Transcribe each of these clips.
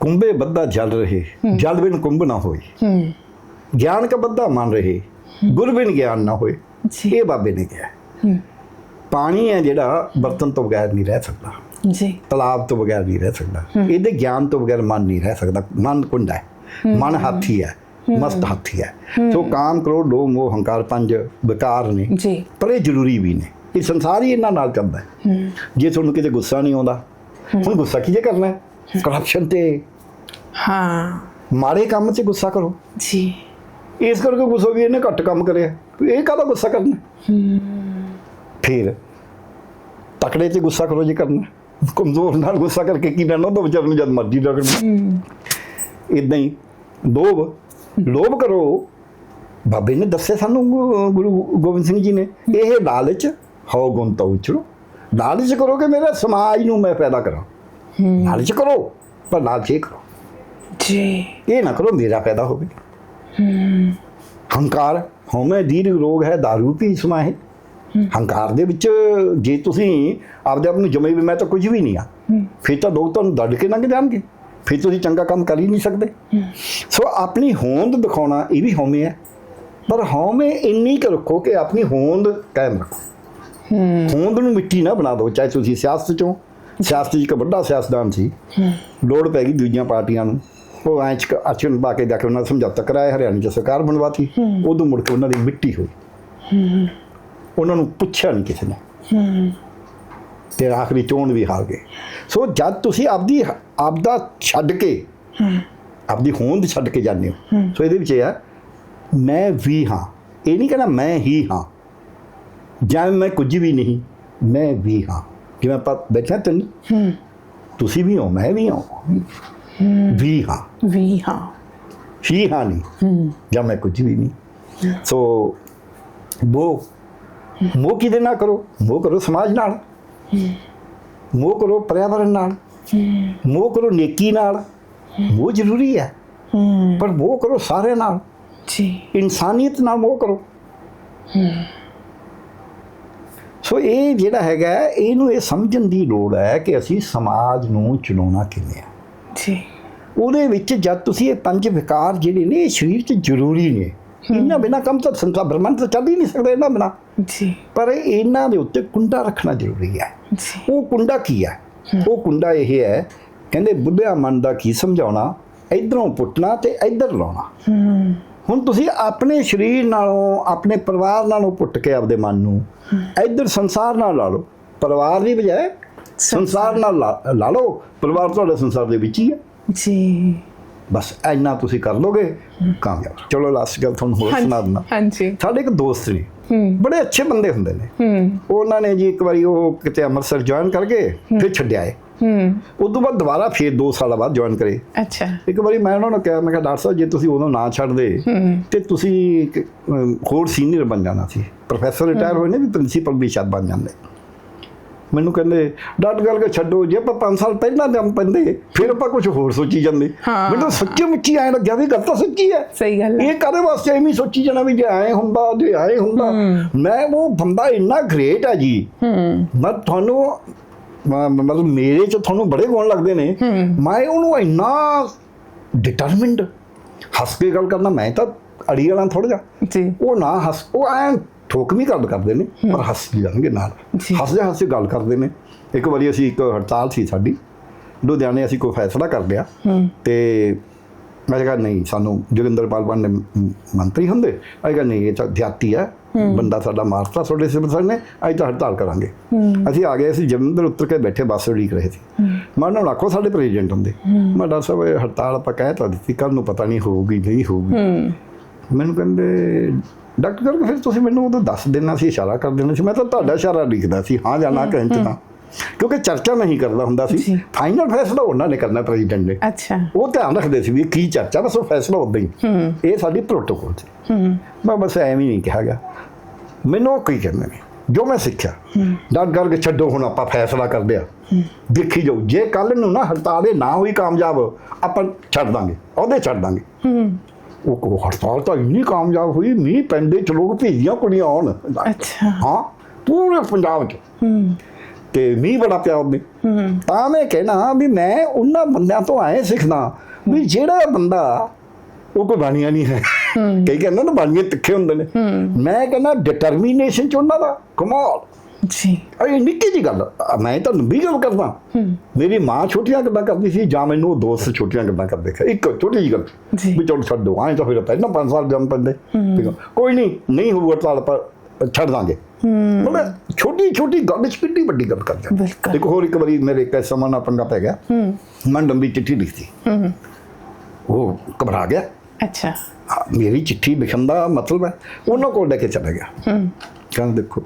ਕੁੰਭੇ ਬੱਧਾ ਜਲ ਰਹੇ ਜਲ ਬਿਨ ਕੁੰਭ ਨਾ ਹੋਈ ਹੂੰ। ਗਿਆਨ ਕਾ ਬੱਧਾ ਮੰਨ ਰਹੇ ਗੁਰ ਬਿਨ ਗਿਆਨ ਨਾ ਹੋਏ। ਜੀ। ਇਹ ਬਾਬੇ ਨੇ ਕਿਹਾ ਹੂੰ। ਪਾਣੀ ਹੈ ਜਿਹੜਾ ਬਰਤਨ ਤੋਂ ਬਗੈਰ ਨਹੀਂ ਰਹਿ ਸਕਦਾ। ਜੀ। ਤਲਾਬ ਤੋਂ ਬਗੈਰ ਨਹੀਂ ਰਹਿ ਸਕਦਾ। ਇਹਦੇ ਗਿਆਨ ਤੋਂ ਬਗੈਰ ਮਨ ਨਹੀਂ ਰਹਿ ਸਕਦਾ। ਮਨ ਕੁੰਡਾ ਹੈ। ਮਨ ਹਾਥੀ ਹੈ। ਮਸਤ ਹਾਥੀ ਹੈ। ਸੋ ਕਾਮ ਕ੍ਰੋਧ ਲੋਭ ਮੋਹ ਹੰਕਾਰ ਪੰਜ ਵਿਕਾਰ ਨੇ। ਜੀ। ਪਰ ਇਹ ਜ਼ਰੂਰੀ ਵੀ ਨੇ। ਇਹ ਸੰਸਾਰ ਹੀ ਇਹਨਾਂ ਨਾਲ ਚੱਲਦਾ ਜੇ ਤੁਹਾਨੂੰ ਕਿਤੇ ਗੁੱਸਾ ਨਹੀਂ ਆਉਂਦਾ ਹੁਣ ਗੁੱਸਾ ਕਿਹਦੇ ਕਰਨਾ ਹੈ? ਕਰਪਸ਼ਨ ਤੇ ਹਾਂ। ਮਾੜੇ ਕੰਮ 'ਚ ਗੁੱਸਾ ਕਰੋ। ਜੀ। ਇਸ ਕਰਕੇ ਗੁੱਸਾ ਵੀ ਇਹਨੇ ਘੱਟ ਕੰਮ ਕਰਿਆ। ਇਹ ਕਾਹਦਾ ਗੁੱਸਾ ਕਰਨਾ? ਫਿਰ ਤਕੜੇ 'ਤੇ ਗੁੱਸਾ ਕਰੋ ਜੇ ਕਰਨਾ। ਕਮਜ਼ੋਰ ਨਾਲ ਗੁੱਸਾ ਕਰਕੇ ਕੀ ਲੈਣਾ? ਉਹ ਵਿਚਾਰ ਨੂੰ ਜਦ ਮਰਜ਼ੀ ਲੱਗਣਾ ਇਦਾਂ ਹੀ ਲੋਭ ਲੋਭ ਕਰੋ। ਬਾਬੇ ਨੇ ਦੱਸੇ ਸਾਨੂੰ ਗੁਰੂ ਗੋਬਿੰਦ ਸਿੰਘ ਜੀ ਨੇ। ਇਹ ਲਾਲਚ ਹਉ ਗੁਣ ਤੋਂ ਉਚਰੋ। ਲਾਲਚ ਕਰੋ ਕਿ ਮੇਰੇ ਸਮਾਜ ਨੂੰ ਮੈਂ ਪੈਦਾ ਕਰਾਂ। ਲਾਲਚ ਕਰੋ ਪਰ ਲਾਲਚ ਇਹ ਕਰੋ। ਜੀ। ਇਹ ਨਾ ਕਰੋ ਮੇਰਾ ਪੈਦਾ ਹੋਵੇ। ਹੰਕਾਰ ਹਉਮੈ ਦੀਰਘ ਰੋਗ ਹੈ दारू ਪੀ ਸਮਾਏ ਹੰਕਾਰ ਦੇ ਵਿੱਚ ਜੇ ਤੁਸੀਂ ਆਪਦੇ ਆਪ ਨੂੰ ਜਮੇ ਵੀ ਮੈਂ ਤਾਂ ਕੁਝ ਵੀ ਨਹੀਂ ਆ। ਫਿਰ ਤਾਂ ਲੋਕ ਤੁਹਾਨੂੰ ਡੱਡ ਕੇ ਲੰਘ ਜਾਣਗੇ। ਫਿਰ ਤੁਸੀਂ ਚੰਗਾ ਕੰਮ ਕਰ ਹੀ ਨਹੀਂ ਸਕਦੇ। ਸੋ ਆਪਣੀ ਹੋਂਦ ਦਿਖਾਉਣਾ ਇਹ ਵੀ ਹਉਮੈ ਹੈ। ਪਰ ਹਉਮੈ ਇੰਨੀ ਕੁ ਰੱਖੋ ਕਿ ਆਪਣੀ ਹੋਂਦ ਕਾਇਮ ਰੱਖੋ। ਹੋਂਦ ਨੂੰ ਮਿੱਟੀ ਨਾ ਬਣਾ ਦਿਓ ਚਾਹੇ ਤੁਸੀਂ ਸਿਆਸਤ ਚੋਂ ਸਿਆਸਤ 'ਚ ਇੱਕ ਵੱਡਾ ਸਿਆਸਦਾਨ ਸੀ। ਲੋੜ ਪੈ ਗਈ ਦੂਜੀਆਂ ਪਾਰਟੀਆਂ ਨੂੰ। ਉਹ ਐਂ ਚ ਅਚਨ ਪਾ ਕੇ ਜਾ ਕੇ ਉਹਨਾਂ ਦਾ ਸਮਝੌਤਾ ਕਰਾਇਆ, ਹਰਿਆਣੇ 'ਚ ਸਰਕਾਰ ਬਣਵਾਤੀ। ਉਦੋਂ ਮੁੜ ਕੇ ਉਹਨਾਂ ਦੀ ਮਿੱਟੀ ਹੋਈ। ਉਹਨਾਂ ਨੂੰ ਪੁੱਛਿਆ ਨਹੀਂ ਕਿਸੇ ਨੇ। ਤੇ ਆਖਰੀ ਚੋਣ ਵੀ ਹਾਰ ਗਏ। ਸੋ ਜਦ ਤੁਸੀਂ ਆਪਦੀ ਆਪਦਾ ਛੱਡ ਕੇ ਆਪਦੀ ਹੋਂਦ ਛੱਡ ਕੇ ਜਾਂਦੇ ਹੋ। ਸੋ ਇਹਦੇ ਵਿੱਚ ਇਹ ਹੈ ਮੈਂ ਵੀ ਹਾਂ। ਇਹ ਨਹੀਂ ਕਹਿਣਾ ਮੈਂ ਹੀ ਹਾਂ। ਜਾਂ ਮੈਂ ਕੁਝ ਵੀ ਨਹੀਂ, ਮੈਂ ਵੀ ਹਾਂ। ਜਿਵੇਂ ਆਪਾਂ ਬੈਠੇ ਤਿੰਨ। ਹੂੰ। ਤੁਸੀਂ ਵੀ ਹੋ ਮੈਂ ਵੀ ਹਾਂ। ਵੀ ਹਾਂ। ਵੀ ਹਾਂ। ਹੀ ਹਾਂ ਨਹੀਂ ਹੂੰ। ਜਾਂ ਮੈਂ ਕੁਝ ਵੀ ਨਹੀਂ। ਸੋ ਮੋਹ। ਮੋਹ ਕਿਹਦੇ ਨਾਲ ਕਰੋ? ਮੋਹ ਕਰੋ ਸਮਾਜ ਨਾਲ। ਮੋਹ ਕਰੋ ਪਰਿਆਵਰਣ ਨਾਲ। ਮੋਹ ਕਰੋ ਨੇਕੀ ਨਾਲ। ਉਹ ਜ਼ਰੂਰੀ ਹੈ। ਪਰ ਮੋਹ ਕਰੋ ਸਾਰਿਆਂ ਨਾਲ। ਜੀ। ਇਨਸਾਨੀਅਤ ਨਾਲ ਮੋਹ ਕਰੋ। ਸੋ ਇਹ ਜਿਹੜਾ ਹੈਗਾ ਇਹਨੂੰ ਇਹ ਸਮਝਣ ਦੀ ਲੋੜ ਹੈ ਕਿ ਅਸੀਂ ਸਮਾਜ ਨੂੰ ਚਲਾਉਣਾ ਕਿਵੇਂ ਹੈ ਜੀ। ਉਹਦੇ ਵਿੱਚ ਜਦ ਤੁਸੀਂ ਇਹ ਪੰਜ ਵਿਕਾਰ ਜਿਹੜੇ ਨੇ ਇਹ ਸਰੀਰ 'ਚ ਜ਼ਰੂਰੀ ਨੇ। ਇਹਨਾਂ ਬਿਨਾ ਕੰਮ ਤਾਂ ਸੰਸਾਰ ਬ੍ਰਹਮੰਡ ਤਾਂ ਚੱਲ ਹੀ ਨਹੀਂ ਸਕਦਾ ਇਹਨਾਂ ਬਿਨਾ। ਜੀ। ਪਰ ਇਹਨਾਂ ਦੇ ਉੱਤੇ ਕੁੰਡਾ ਰੱਖਣਾ ਜ਼ਰੂਰੀ ਹੈ। ਉਹ ਕੁੰਡਾ ਕੀ ਹੈ। ਉਹ ਕੁੰਡਾ ਇਹ ਹੈ ਕਹਿੰਦੇ ਬੁੱਢਿਆ ਮਨ ਦਾ ਕੀ ਸਮਝਾਉਣਾ? ਇਧਰੋਂ ਪੁੱਟਣਾ ਤੇ ਇਧਰ ਲਾਉਣਾ। ਹੂੰ। ਹੁਣ ਤੁਸੀਂ ਆਪਣੇ ਸਰੀਰ ਨਾਲੋਂ ਆਪਣੇ ਪਰਿਵਾਰ ਨਾਲੋਂ ਪੁੱਟ ਕੇ ਆਪਦੇ ਮਨ ਨੂੰ ਇਧਰ ਸੰਸਾਰ ਨਾਲ ਲਾ ਲਓ। ਪਰਿਵਾਰ ਦੀ ਬਜਾਏ ਸੰਸਾਰ ਨਾਲ ਲਾ- ਲਓ। ਪਰਿਵਾਰ ਤੁਹਾਡੇ ਸੰਸਾਰ ਦੇ ਵਿੱਚ ਹੀ ਹੈ। ਜੀ। ਬਸ ਇੰਨਾ ਤੁਸੀਂ ਕਰ ਲੋਗੇ ਕਾਮਯਾਬ। ਚਲੋ ਲਾਸਟ ਗੱਲ ਤੁਹਾਨੂੰ ਹੋਰ ਸੁਣਾ ਦਿੰਦਾ। ਹਾਂਜੀ। ਸਾਡੇ ਇੱਕ ਦੋਸਤ ਨੇ। ਹੂੰ। ਬੜੇ ਅੱਛੇ ਬੰਦੇ ਹੁੰਦੇ ਨੇ। ਹੂੰ। ਉਹਨਾਂ ਨੇ ਜੀ ਇੱਕ ਵਾਰੀ ਉਹ ਕਿਤੇ ਅੰਮ੍ਰਿਤਸਰ ਜੁਆਇਨ ਕਰਕੇ ਫਿਰ ਛੱਡਿਆ ਏ। ਹੂੰ। ਉਸ ਤੋਂ ਬਾਅਦ ਦੁਬਾਰਾ ਫਿਰ 2 ਸਾਲਾਂ ਬਾਅਦ ਜੁਆਇਨ ਕਰੇ। ਅੱਛਾ। ਇੱਕ ਵਾਰੀ ਮੈਂ ਉਹਨਾਂ ਨੂੰ ਕਿਹਾ ਮੈਂ ਕਿਹਾ ਡਾਕਟਰ ਸਾਹਿਬ ਜੇ ਤੁਸੀਂ ਉਦੋਂ ਨਾ ਛੱਡਦੇ ਤੇ ਤੁਸੀਂ ਹੋਰ ਸੀਨੀਅਰ ਬਣ ਜਾਣਾ ਸੀ। ਪ੍ਰੋਫੈਸਰ ਰਿਟਾਇਰ ਹੋਏ ਨੇ ਵੀ ਪ੍ਰਿੰਸੀਪਲ ਵੀ ਸ਼ਾਇਦ ਬਣ ਜਾਂਦੇ। ਮੈਨੂੰ ਕਹਿੰਦੇ ਡਾਕਟਰ ਗੱਲ ਕੇ ਛੱਡੋ ਜੇ ਆਪਾਂ 5 ਸਾਲ ਪਹਿਲਾਂ ਜੰਮ ਪੈਂਦੇ ਫਿਰ ਆਪਾਂ ਕੁਝ ਹੋਰ ਸੋਚੀ ਜਾਂਦੇ। ਮੈਨੂੰ ਸੱਚੀ ਮੁੱਚੀ ਐਂ ਲੱਗਿਆ ਵੀ ਗੱਲ ਤਾਂ ਸੱਚੀ ਹੈ। ਸਹੀ ਗੱਲ ਇਹ ਕਾਦੇ ਵਾਸਤੇ ਐਵੇਂ ਸੋਚੀ ਜਾਣਾ ਵੀ ਜੇ ਐਂ ਹੁੰਦਾ ਜੇ ਐਂ ਹੁੰਦਾ। ਮੈਂ ਉਹ ਬੰਦਾ ਇੰਨਾ ਗ੍ਰੇਟ ਹੈ ਜੀ। ਹੂੰ। ਮੈਂ ਤੁਹਾਨੂੰ ਮਤਲਬ ਮੇਰੇ ਚ ਤੁਹਾਨੂੰ ਬੜੇ ਗੁਣ ਲੱਗਦੇ ਨੇ। ਮੈਂ ਉਹਨੂੰ ਇੰਨਾ ਡਿਟਰਮਿੰਡ ਹੱਸ ਕੇ ਗੱਲ ਕਰਨਾ ਮੈਂ ਤਾਂ ਅੜੀ ਵਾਲਾ ਥੋੜਾ ਜਿਹਾ। ਜੀ। ਉਹ ਨਾ ਹੱਸ ਉਹ ਐ ਠੋਕ ਵੀ ਗੱਲ ਕਰਦੇ ਨੇ ਪਰ ਹੱਸ ਜਾਣਗੇ ਨਾਲ। ਜੀ। ਹੱਸਦੇ ਹੱਸਦੇ ਗੱਲ ਕਰਦੇ ਨੇ। ਇੱਕ ਵਾਰੀ ਅਸੀਂ ਇੱਕ ਹੜਤਾਲ ਸੀ ਸਾਡੀ। ਲੁਧਿਆਣੇ ਅਸੀਂ ਕੋਈ ਫੈਸਲਾ ਕਰ ਲਿਆ ਤੇ ਮੈਂ ਕਿਹਾ ਨਹੀਂ ਸਾਨੂੰ ਜੋਗਿੰਦਰਪਾਲ ਮ- ਮੰਤਰੀ ਹੁੰਦੇ। ਅਸੀਂ ਕਿਹਾ ਨਹੀਂ ਇਹ ਤਾਂ ਦਿਹਾਤੀ ਹੈ। ਬੰਦਾ ਸਾਡਾ ਮਾਰਤਾ ਤੁਹਾਡੇ ਸਿਵਲ ਸਰ ਨੇ ਅਸੀਂ ਤਾਂ ਹੜਤਾਲ ਕਰਾਂਗੇ। ਅਸੀਂ ਆ ਗਏ ਅਸੀਂ ਜਲੰਧਰ ਉੱਤਰ ਕੇ ਬੈਠੇ ਬੱਸ ਉਡੀਕ ਰਹੇ ਸੀ। ਮੈਂ ਉਹਨਾਂ ਨੂੰ ਆਖੋ ਸਾਡੇ ਪ੍ਰੈਜ਼ੀਡੈਂਟ ਹੁੰਦੇ। ਮੈਂ ਡਾਕਟਰ ਸਾਹਿਬ ਇਹ ਹੜਤਾਲ ਆਪਾਂ ਕਹਿ ਤਾਂ ਦਿੱਤੀ ਕੱਲ ਨੂੰ ਪਤਾ ਨਹੀਂ ਹੋਊਗੀ ਨਹੀਂ ਹੋਊਗੀ। ਮੈਨੂੰ ਕਹਿੰਦੇ ਡਾਕਟਰ ਫਿਰ ਤੁਸੀਂ ਮੈਨੂੰ ਉਦੋਂ ਦੱਸ ਦੇਣਾ ਸੀ ਇਸ਼ਾਰਾ ਕਰ ਦੇਣਾ ਸੀ। ਮੈਂ ਤਾਂ ਤੁਹਾਡਾ ਇਸ਼ਾਰਾ ਲਿਖਦਾ ਸੀ ਹਾਂ ਜਾਂ ਨਾ ਤਾਂ। ਕਿਉਂਕਿ ਚਰਚਾ ਨਹੀਂ ਕਰਦਾ ਹੁੰਦਾ ਸੀ। ਫਾਈਨਲ ਫੈਸਲਾ ਉਹਨਾਂ ਨੇ ਕਰਨਾ ਪ੍ਰੈਜ਼ੀਡੈਂਟ ਨੇ। ਅੱਛਾ। ਉਹ ਧਿਆਨ ਰੱਖਦੇ ਸੀ ਵੀ ਕੀ ਚਰਚਾ ਬਸ ਉਹ ਫੈਸਲਾ ਉਦਾਂ ਹੀ। ਇਹ ਸਾਡੀ ਪ੍ਰੋਟੋਕੋਲ ਸੀ। ਮੈਂ ਬਸ ਐਵੇਂ ਹੀ ਨਹੀਂ ਕਿਹਾ ਗਿਆ। ਮੈਨੂੰ ਕੀ ਕਹਿੰਦੇ ਨੇ ਜੋ ਮੈਂ ਸਿੱਖਿਆ ਡਰ ਕਰਕੇ ਛੱਡੋ ਹੁਣ ਆਪਾਂ ਫੈਸਲਾ ਕਰਦੇ ਆ ਦੇਖੀ ਜਾਓ ਜੇ ਕੱਲ ਨੂੰ ਨਾ ਹੜਤਾਲ ਨਾ ਹੋਈ ਕਾਮਯਾਬ ਆਪਾਂ ਛੱਡ ਦਾਂਗੇ। ਉਹਦੇ ਛੱਡ ਦਾਂਗੇ। ਉਹ ਕੋ ਹੜਤਾਲ ਤਾਂ ਇੰਨੀ ਕਾਮਯਾਬ ਹੋਈ ਮੀਂਹ ਪੈਂਦੇ ਚ ਲੋਕ ਭੇਜੀਆਂ ਕੁੜੀਆਂ ਆਉਣ। ਅੱਛਾ। ਹਾਂ ਪੂਰੇ ਪੰਜਾਬ ਚ। ਤੇ ਮੀਂਹ ਬੜਾ ਪਿਆ ਉਹਨੇ। ਹੂੰ ਤਾਂ ਮੈਂ ਕਹਿਣਾ ਵੀ ਮੈਂ ਉਹਨਾਂ ਬੰਦਿਆਂ ਤੋਂ ਆਏ ਸਿੱਖਦਾ ਵੀ ਜਿਹੜਾ ਬੰਦਾ ਉਹ ਕੋਈ ਬਾਣੀਆਂ ਨਹੀਂ ਹੈ। ਕਈ ਕਹਿੰਦੇ ਨਾ ਬਾਣੀਆਂ ਤਿੱਖੇ ਹੁੰਦੇ ਨੇ। ਮੈਂ ਕਹਿੰਦਾ ਡਿਟਰਮੀਨੇਸ਼ਨ ਚ ਉਹਨਾਂ ਦਾ। ਕਮਾਲ ਜੀ। ਇਹ ਨਿੱਕੀ ਜੀ ਗੱਲ। ਮੈਂ ਤਾਂ ਵੀ ਗੱਲ ਕਰਦਾ। ਮੇਰੀ ਮਾਂ ਛੋਟੀਆਂ ਗੱਲਾਂ ਕਰਦੀ ਸੀ ਜਾਂ ਮੈਨੂੰ ਉਹ ਦੋਸਤ ਛੋਟੀਆਂ ਗੱਲਾਂ ਕਰਦੇ ਸੀ। ਇੱਕ ਛੋਟੀ ਜੀ ਗੱਲ। ਵੀ ਚਲ ਛੱਡੋ ਆਏ ਤਾਂ ਫਿਰ ਪਹਿਲਾਂ 5 ਸਾਲ ਜੰਮ ਪੈਂਦੇ। ਕੋਈ ਨਹੀਂ ਨਹੀਂ ਹੋਊਗਾ ਤਾਂ ਛੱਡ ਦਾਂਗੇ। ਮਤਲਬ ਛੋਟੀ ਛੋਟੀ ਗੱਲ ਚ ਕਿੰਨੀ ਵੱਡੀ ਗੱਲ ਕਰਦੇ ਬਿਲਕੁਲ। ਇੱਕ ਹੋਰ ਇੱਕ ਵਾਰੀ ਮੇਰੇ ਇੱਕ ਸਮਾਂ ਨਾਲ ਪੰਗਾ ਪੈ ਗਿਆ। ਮੈਂ ਲੰਬੀ ਚਿੱਠੀ ਲਿਖਤੀ। ਹੂੰ ਉਹ ਘਬਰਾ ਗਿਆ। ਅੱਛਾ। ਹਾਂ, ਮੇਰੀ ਚਿੱਠੀ ਲਿਖਣ ਦਾ ਮਤਲਬ ਹੈ ਉਹਨਾਂ ਕੋਲ ਲੈ ਕੇ ਚਲਾ ਗਿਆ। ਹੂੰ। ਕਹਿੰਦੇ ਦੇਖੋ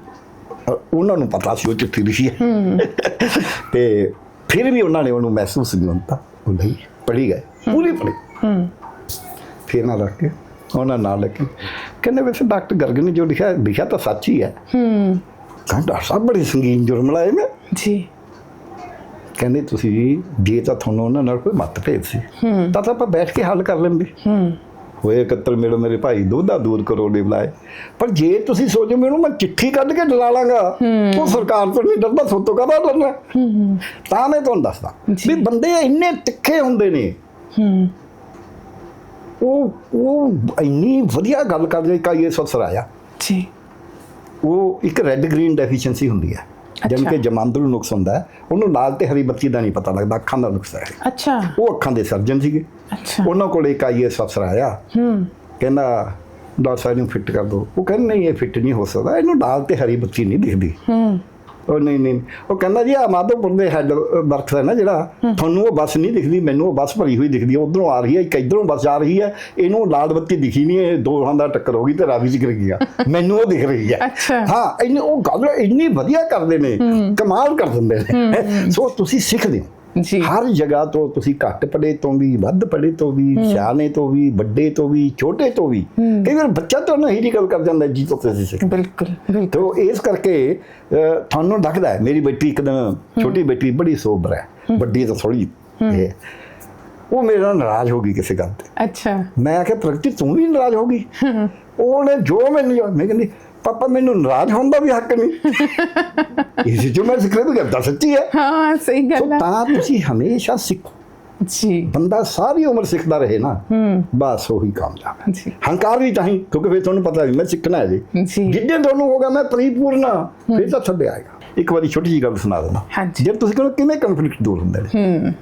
ਉਹਨਾਂ ਨੂੰ ਪਤਾ ਸੀ ਉਹ ਚਿੱਠੀ ਲਿਖੀ ਹੈ। ਤੇ ਫਿਰ ਵੀ ਉਹਨਾਂ ਨੇ ਉਹਨੂੰ ਮਹਿਸੂਸ ਨਹੀਂ ਹੁੰਦਾ। ਉਹ ਨਹੀਂ ਪੜ੍ਹੀ ਗਏ। ਪੂਰੀ ਪੜ੍ਹੀ। ਹੂੰ। ਫਿਰ ਨਾ ਰੱਖ ਕੇ ਉਹਨਾਂ ਨਾਲ ਲੈ ਕੇ ਕਹਿੰਦੇ ਵੈਸੇ ਡਾਕਟਰ ਗਰਗ ਨੇ ਜੋ ਲਿਖਿਆ ਲਿਖਿਆ ਤਾਂ ਸੱਚ ਹੀ ਹੈ। ਹੂੰ। ਕਹਿੰਦਾ ਡਾਕਟਰ ਸਾਹਿਬ ਬੜੀ ਸੰਗੀਨ ਜੁਰਮ ਲਾਏ ਮੈਂ ਜੀ। ਕਹਿੰਦੇ ਤੁਸੀਂ ਜੇ ਤਾਂ ਤੁਹਾਨੂੰ ਉਹਨਾਂ ਨਾਲ ਕੋਈ ਮਤਭੇਦ ਸੀ ਤਾਂ ਤਾਂ ਆਪਾਂ ਬੈਠ ਕੇ ਹੱਲ ਕਰ ਲੈਂਦੇ। ਹੂੰ। ਹੋਏ ਇਕੱਤਰ ਮੇੜੋ ਮੇਰੇ ਭਾਈ ਦੋਦਾ ਦੂਰ ਕਰੋ ਨੇ ਬੁਲਾਏ ਪਰ ਜੇ ਤੁਸੀਂ ਸੋਚੋ ਮੈਨੂੰ ਮੈਂ ਚਿੱਠੀ ਕੱਢ ਕੇ ਡਲਾ ਲਾਂਗਾ ਉਹ ਸਰਕਾਰ ਤੋਂ ਨਹੀਂ ਡਰਦਾ ਸੋਤੋਂ ਕਾਹਦਾ ਡਰਨਾ? ਹੂੰ ਤਾਂ ਮੈਂ ਤੁਹਾਨੂੰ ਦੱਸਦਾ। ਵੀ ਬੰਦੇ ਇੰਨੇ ਤਿੱਖੇ ਹੁੰਦੇ ਨੇ। ਹੂੰ। ਉਹ ਉਹ ਇੰਨੀ ਵਧੀਆ ਗੱਲ ਕਰਦੇ ਕਾਈਏ ਅਫਸਰ ਆਇਆ। ਜੀ। ਉਹ ਇੱਕ ਰੈੱਡ ਗ੍ਰੀਨ ਡੈਫੀਸ਼ੀਐਂਸੀ ਹੁੰਦੀ ਹੈ। ਜਾਣੀ ਕਿ ਜਮਾਂਦਰੂ ਨੁਕਸ ਹੁੰਦਾ ਹੈ। ਉਹਨੂੰ ਲਾਲ ਤੇ ਹਰੀ ਬੱਤੀ ਦਾ ਨਹੀਂ ਪਤਾ ਲੱਗਦਾ ਅੱਖਾਂ ਦਾ ਨੁਕਸ ਹੈ। ਅੱਛਾ। ਉਹ ਅੱਖਾਂ ਦੇ ਸਰਜਨ ਸੀਗੇ। ਅੱਛਾ। ਉਹਨਾਂ ਕੋਲ ਇੱਕ ਆਈਐਸ ਅਫਸਰ ਆਇਆ। ਹੂੰ। ਕਹਿੰਦਾ ਡਾਕਟਰ ਸਾਹਿਬ ਨੂੰ ਫਿੱਟ ਕਰ ਦਿਓ। ਉਹ ਕਹਿੰਦੇ ਨਹੀਂ ਇਹ ਫਿੱਟ ਨਹੀਂ ਹੋ ਸਕਦਾ। ਇਹਨੂੰ ਲਾਲ ਤੇ ਹਰੀ ਬੱਤੀ ਨਹੀਂ ਦਿਖਦੀ। ਹੂੰ। ਉਹ ਨਹੀਂ ਨਹੀਂ ਉਹ ਕਹਿੰਦਾ ਜੀ ਆ ਮਾਧੋਪੁਰ ਦੇ ਹੈਡ ਵਰਕਸ ਹੈ ਨਾ ਜਿਹੜਾ ਤੁਹਾਨੂੰ ਉਹ ਬੱਸ ਨਹੀਂ ਦਿਖਦੀ ਮੈਨੂੰ ਉਹ ਬੱਸ ਭਰੀ ਹੋਈ ਦਿਖਦੀ ਹੈ। ਉਧਰੋਂ ਆ ਰਹੀ ਹੈ ਇੱਕ ਇਧਰੋਂ ਬੱਸ ਆ ਰਹੀ ਹੈ ਇਹਨੂੰ ਲਾਲ ਬੱਤੀ ਦਿਖੀ ਨਹੀਂ ਇਹ ਦੋਹਾਂ ਦਾ ਟੱਕਰ ਹੋ ਗਈ ਤੇ ਰਾਵੀ ਚ ਗਿਰ ਗਿਆ। ਮੈਨੂੰ ਉਹ ਦਿਖ ਰਹੀ ਹੈ। ਹਾਂ ਇੰਨੀ ਉਹ ਗੱਲ ਇੰਨੀ ਵਧੀਆ ਕਰਦੇ ਨੇ ਕਮਾਲ ਕਰ ਦਿੰਦੇ ਨੇ। ਸੋ ਤੁਸੀਂ ਸਿੱਖਦੇ ਹੋ ਜੀ। ਹਰ ਜਗ੍ਹਾ ਤੋਂ ਤੁਸੀਂ ਘੱਟ ਪੜੇ ਤੋਂ ਵੀ ਵੱਧ ਪੜੇ ਤੋਂ ਵੀ ਸਿਆਣੇ ਤੋਂ ਵੀ ਵੱਡੇ ਤੋਂ ਵੀ ਛੋਟੇ ਤੋਂ ਵੀ। ਕਈ ਵਾਰ ਬੱਚਾ ਤਾਂ ਨਹੀਂ ਦੀ ਗੱਲ ਕਰ ਜਾਂਦਾ ਜੀ ਤੋਂ ਤੁਸੀਂ ਸਿੱਖ। ਬਿਲਕੁਲ ਤੋ ਇਸ ਕਰਕੇ ਤੁਹਾਨੂੰ ਲੱਗਦਾ ਹੈ ਮੇਰੀ ਬੇਟੀ ਇੱਕਦਮ ਛੋਟੀ ਬੇਟੀ ਬੜੀ ਸੋਬਰ ਹੈ ਵੱਡੀ ਤਾਂ ਥੋੜੀ ਹੈ। ਉਹ ਮੇਰੇ ਨਾਲ ਨਾਰਾਜ਼ ਹੋ ਗਈ ਕਿਸੇ ਗੱਲ ਤੇ। ਅੱਛਾ। ਮੈਂ ਆਖਿਆ ਪ੍ਰਗਤੀ ਤੂੰ ਵੀ ਨਾਰਾਜ਼ ਹੋ ਗਈ? ਉਹਨੇ ਜੋ ਮੈਨੂੰ ਮੈਂ ਕਹਿੰਦੀ ਪਾਪਾ ਮੈਨੂੰ ਨਾਰਾਜ਼ ਹੋਣ ਦਾ ਵੀ ਹੱਕ ਨਹੀਂ। ਇਸ ਜੋ ਮੈਂ ਸਿੱਖ ਰਿਹਾ ਤਾਂ ਸੱਚੀ ਹੈ। ਹਾਂ ਸਹੀ ਗੱਲ ਹੈ ਤਾਂ ਤੁਸੀਂ ਹਮੇਸ਼ਾ ਸਿੱਖੋ। ਜੀ। ਬੰਦਾ ਸਾਰੀ ਉਮਰ ਸਿੱਖਦਾ ਰਹੇ ਨਾ ਹੂੰ। ਬਸ ਉਹੀ ਕਾਮਯਾਬ ਹੈ ਜੀ। ਹੰਕਾਰ ਵੀ ਚਾਹੀ ਕਿਉਂਕਿ ਫਿਰ ਤੁਹਾਨੂੰ ਪਤਾ ਵੀ ਮੈਂ ਸਿੱਖਣਾ ਹੈ ਜੀ। ਜੀ। ਜਿੱਦੇ ਤੁਹਾਨੂੰ ਹੋਗਾ ਮੈਂ ਪਰਿਪੂਰਨ ਹਾਂ, ਫਿਰ ਤਾਂ ਥੱਲੇ ਆਏਗਾ। ਇੱਕ ਵਾਰੀ ਛੋਟੀ ਜਿਹੀ ਗੱਲ ਸੁਣਾ ਹਾਂਜੀ। ਜਦ ਤੁਸੀਂ ਕਹਿੰਦੇ ਕਿਵੇਂ ਕਨਫਲਿਕਟ ਦੂਰ ਹੁੰਦੇ ਨੇ। ਹੂੰ।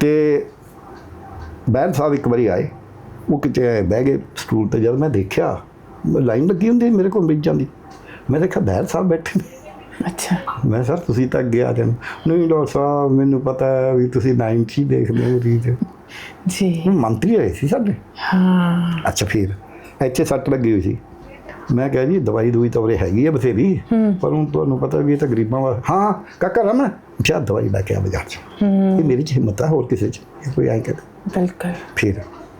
ਤੇ ਬੈਨ ਸਾਹਿਬ ਇੱਕ ਵਾਰੀ ਆਏ। ਉਹ ਕਿਤੇ ਬਹਿ ਗਏ ਸਟੂਲ ਤੇ ਜਦ ਮੈਂ ਦੇਖਿਆ ਲਾਈਨ ਲੱਗੀ ਹੁੰਦੀ ਮੇਰੇ ਕੋਲ ਮਿਲ ਜਾਂਦੀ ਮੈਂ ਦੇਖਿਆ ਬੈਨ ਸਾਹਿਬ ਬੈਠੇ ਨੇ। ਅੱਛਾ। ਮੈਂ ਸਰ ਤੁਸੀਂ ਤਾਂ ਅੱਗੇ ਆ ਜਾਣ। ਨਹੀਂ ਡਾਕਟਰ ਸਾਹਿਬ ਮੈਨੂੰ ਪਤਾ ਹੈ ਵੀ ਤੁਸੀਂ 90 ਦੇਖਦੇ ਹੋ ਰੀਜ ਜੀ। ਮੰਤਰੀ ਆਏ ਸੀ ਸਾਡੇ। ਹਾਂ। ਅੱਛਾ ਫਿਰ ਇੱਥੇ ਸੱਟ ਲੱਗੀ ਹੋਈ ਸੀ। ਮੈਂ ਕਿਹਾ ਜੀ ਦਵਾਈ ਦੂਈ ਤਾਂ ਉਰੇ ਹੈਗੀ ਆ ਬਥੇਰੀ। ਪਰ ਹੁਣ ਤੁਹਾਨੂੰ ਪਤਾ ਵੀ ਇਹ ਤਾਂ ਗਰੀਬਾਂ ਵਾ ਹਾਂ ਕਾਕਾ ਰਮਨ ਜਾ ਦਵਾਈ ਲੈ ਕੇ ਆ ਬਾਜ਼ਾਰ ਚ। ਇਹ ਮੇਰੀ ਚ ਹਿੰਮਤ ਆ ਹੋਰ ਕਿਸੇ ਚ। ਕੋਈ ਆਏ ਕਿ ਬਿਲਕੁਲ। ਫਿਰ